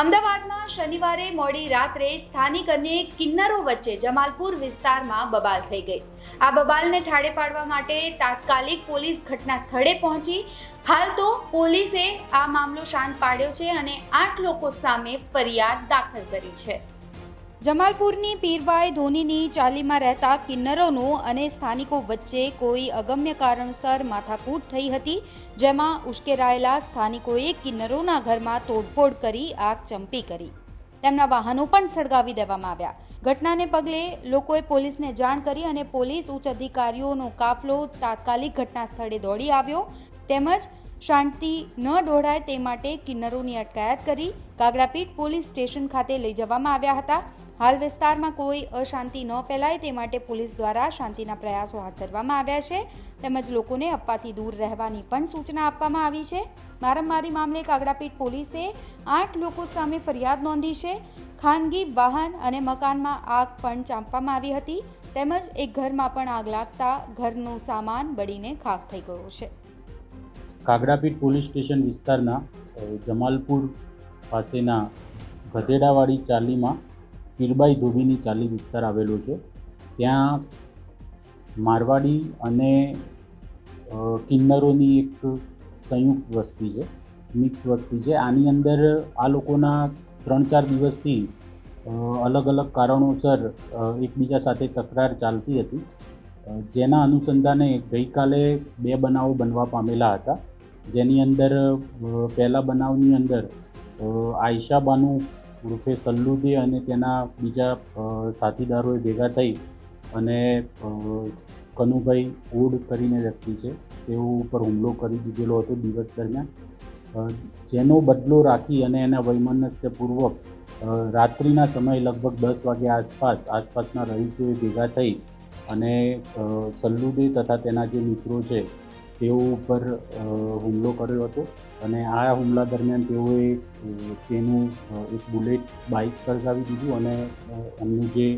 અમદાવાદમાં શનિવારે મોડી રાત્રે સ્થાનિક અને કિન્નરો વચ્ચે જમાલપુર વિસ્તારમાં બબાલ થઈ ગઈ. આ બબાલને ઠાડે પાડવા માટે તાત્કાલિક પોલીસ ઘટના સ્થળે પહોંચી. હાલ તો પોલીસે આ મામલો શાંત પાડ્યો છે અને આઠ લોકો સામે ફરિયાદ દાખલ કરી છે. જમાલપુરની પીરભાઈ ધોનીની ચાલીમાં રહેતા કિન્નરોનો અને સ્થાનિકો વચ્ચે કોઈ અગમ્ય કારણસર માથાકૂટ થઈ હતી, જેમાં ઉશ્કેરાયેલા સ્થાનિકોએ કિન્નરોના ઘરમાં તોડફોડ કરી આગ ચંપી કરી. તેમના વાહનો પણ સળગાવી દેવામાં આવ્યા. ઘટનાને પગલે લોકોએ પોલીસને જાણ કરી અને પોલીસ ઉચ્ચ અધિકારીઓનો કાફલો તાત્કાલિક ઘટના સ્થળે દોડી આવ્યો. તેમજ શાંતિ ન ઢોળાય તે માટે કિન્નરોની અટકાયત કરી કાગડાપીઠ પોલીસ સ્ટેશન ખાતે લઈ જવામાં આવ્યા હતા. હાલ વિસ્તારમાં કોઈ અશાંતિ ન ફેલાય તે માટે પોલીસ દ્વારા શાંતિના પ્રયાસો હાથ ધરવામાં આવ્યા છે. તેમજ લોકોને અફવાથી દૂર રહેવાની પણ સૂચના આપવામાં આવી છે. મારામારી મામલે કાગડાપીઠ પોલીસે આઠ લોકો સામે ફરિયાદ નોંધી છે. ખાનગી વાહન અને મકાનમાં આગ પણ ચાંપવામાં આવી હતી. તેમજ એક ઘરમાં પણ આગ લાગતા ઘરનો સામાન બળીને ખાખ થઈ ગયો છે. કાગડાપીઠ પોલીસ સ્ટેશન વિસ્તારના જમાલપુર પાસેના ગધેડાવાડી ચાલીમાં પીરબાઈ ધોબીની ચાલી વિસ્તાર આવેલો છે. ત્યાં મારવાડી અને કિન્નરોની એક સંયુક્ત વસ્તી છે, મિક્સ વસ્તી છે. આની અંદર આ લોકોના ત્રણ ચાર દિવસથી અલગ અલગ કારણોસર એકબીજા સાથે તકરાર ચાલતી હતી. જેના અનુસંધાને ગઈકાલે બે બનાવો બનવા પામેલા હતા. જેની અંદર પહેલા બનાવની અંદર આયશા બાનુ ઉર્ફે સલ્લુદે અને તેના બીજા સાથીદારોએ ભેગા થઈ અને કનુભાઈ ઓડ કરીને વ્યક્તિ છે, તેઓ ઉપર હુમલો કરી દીધેલો હતો દિવસ દરમિયાન. જેનો બદલો રાખી અને એના વૈમનસ્યપૂર્વક રાત્રિના સમયે લગભગ દસ વાગે આસપાસ, આસપાસના રહીશોએ ભેગા થઈ અને સલ્લુદે તથા તેના જે મિત્રો છે તેઓ ઉપર હુમલો કર્યો હતો અને આ હુમલા દરમિયાન તેઓએ તેનું એક બુલેટ બાઇક સળગાવી દીધું અને એમનું જે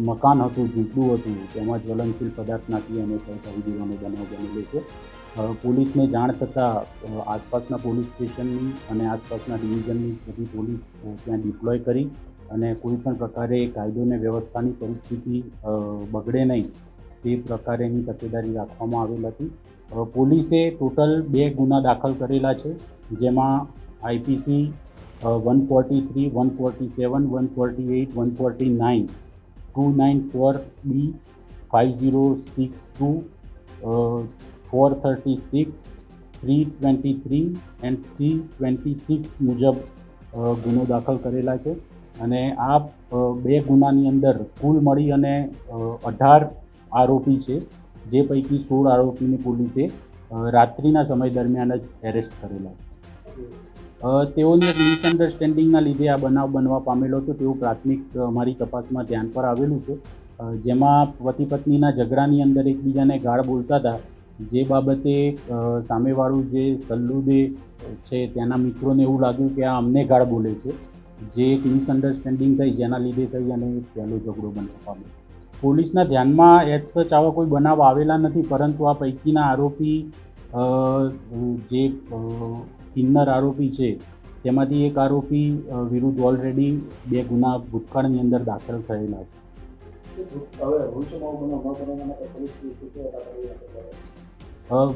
મકાન હતું, ઝૂંપડું હતું, તેમાં જ્વલનશીલ પદાર્થ નાખી અને સળગાવી દેવાનો બનાવ બનેલો છે પોલીસને જાણ થતાં આસપાસના પોલીસ સ્ટેશનની અને આસપાસના ડિવિઝનની બધી પોલીસ ત્યાં ડિપ્લોય કરી અને કોઈ પણ પ્રકારે કાયદો અને વ્યવસ્થાની પરિસ્થિતિ બગડે નહીં તે પ્રકારેની તકેદારી રાખવામાં આવેલ હતી. પોલીસે ટોટલ બે ગુના દાખલ કરેલા છે, જેમાં IPC one forty three, one forty seven, one forty eight, one forty nine, two nine four B, five zero six two four thirty six, three twenty three and three twenty six મુજબ ગુનો દાખલ કરેલા છે. અને આ બે ગુનાની અંદર કુલ મળી અને અઢાર આરોપી છે. જે પૈકી સોળ આરોપીને પોલીસે રાત્રિના સમય દરમિયાન જ એરેસ્ટ કરેલા. તેઓની એક મિસઅન્ડરસ્ટેન્ડિંગના લીધે આ બનાવ બનવા પામેલો હતો. તેવું પ્રાથમિક અમારી તપાસમાં ધ્યાન પર આવેલું છે. જેમાં પતિ પત્નીના ઝઘડાની અંદર એકબીજાને ગાળ બોલતા હતા. જે બાબતે સામેવાળું જે સલ્લુદે છે તેના મિત્રોને એવું લાગ્યું કે આ અમને ગાળ બોલે છે. જે એક મિસઅન્ડરસ્ટેન્ડિંગ થઈ, જેના લીધે થઈ અને પહેલો ઝઘડો બનવા પામ્યો પોલીસના ધ્યાનમાં એજ આવા કોઈ બનાવ આવેલા નથી પરંતુ આ પૈકીના આરોપી જે કિન્નર આરોપી છે તેમાંથી એક આરોપી વિરુદ્ધ ઓલરેડી બે ગુના ભૂતકાળની અંદર દાખલ થયેલા છે.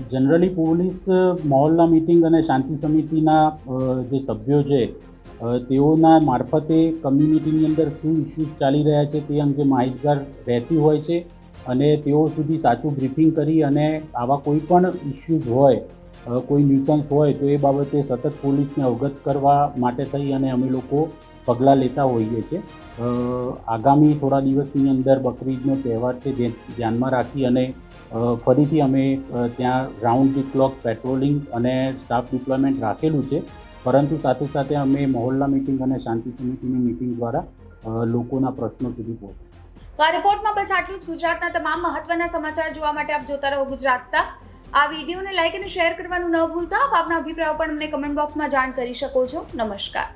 જનરલી પોલીસ મહોલ્લા મિટિંગ અને શાંતિ સમિતિના જે સભ્યો છે તેઓના મારફતે કમ્યુનિટીની અંદર શું ઇસ્યુઝ ચાલી રહ્યા છે તે અંગે માહિતગાર રહેતી હોય છે અને તેઓ સુધી સાચું બ્રીફિંગ કરી અને આવા કોઈ પણ ઇસ્યુઝ હોય કોઈ ન્યુસન્સ હોય તો એ બાબતે સતત પોલીસને અવગત કરવા માટે થઈ અને અમે લોકો પગલાં લેતા હોઈએ છીએ. આગામી થોડા દિવસની અંદર બકરીદનો તહેવાર છે જે ધ્યાનમાં રાખી અને ફરીથી અમે ત્યાં રાઉન્ડ ધી ક્લોક પેટ્રોલિંગ અને સ્ટાફ ડિપ્લોયમેન્ટ રાખેલું છે. પરંતુ સાથે સાથે અમે મહોલ્લા મિટિંગ અને શાંતિ સમિતિની મિટિંગ દ્વારા લોકોના પ્રશ્નો સુધી પહોંચ્યા. તો આ રિપોર્ટમાં બસ આટલું જ. ગુજરાતના તમામ મહત્વના સમાચાર જોવા માટે આપ જોતા રહો ગુજરાત તક. આ વિડીયોને લાઈક અને શેર કરવાનું ન ભૂલતા. આપ આપના અભિપ્રાયો પણ અમને કમેન્ટ બોક્સમાં જાણ કરી શકો છો. નમસ્કાર.